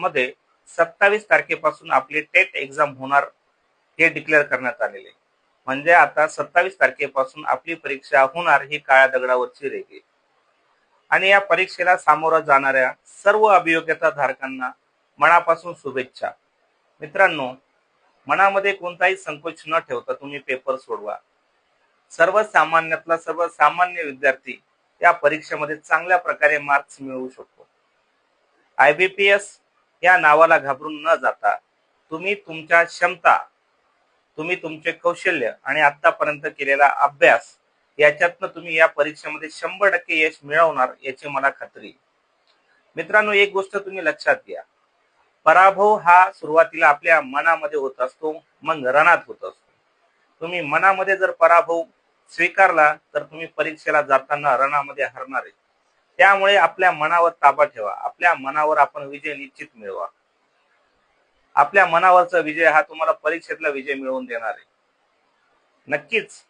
मध्ये सत्तावीस तारखेपासून आपली टेट एक्झाम होणार हे डिक्लेअर करण्यात आलेले म्हणजे आता सत्तावीस तारखेपासून आपली परीक्षा होणार ही काळ्या दगडावरची रेगी आणि या परीक्षेला सामोरं जाणाऱ्या सर्व अभियोग्यता धारकांना मनापासून शुभेच्छा. मित्रांनो मनामध्ये कोणताही संकोच न ठेवता तुम्ही पेपर सोडवा. सर्वसामान्यातला सर्वसामान्य विद्यार्थी या परीक्षेमध्ये चांगल्या प्रकारे मार्क्स मिळवू शकतो. आयबीपीएस या नावाला घाबरून न जाता तुम्ही तुमच्या क्षमता तुम्ही तुमचे कौशल्य आणि आतापर्यंत केलेला अभ्यास याच्यातनं तुम्ही या परीक्षेमध्ये शंभर टक्के यश मिळवणार याची मला खात्री मित्रांनो एक गोष्ट तुम्ही लक्षात घ्या. पराभव हा सुरुवातीला आपल्या मनामध्ये होत असतो मग रणात होत असतो. तुम्ही मनामध्ये जर पराभव स्वीकारला तर तुम्ही परीक्षेला जाताना रणामध्ये हरणार आहे. त्यामुळे आपल्या मनावर ताबा ठेवा. आपल्या मनावर आपण विजय निश्चित मिळवा. आपल्या मनावरचा विजय हा तुम्हाला परीक्षेतला विजय मिळवून देणार आहे. नक्कीच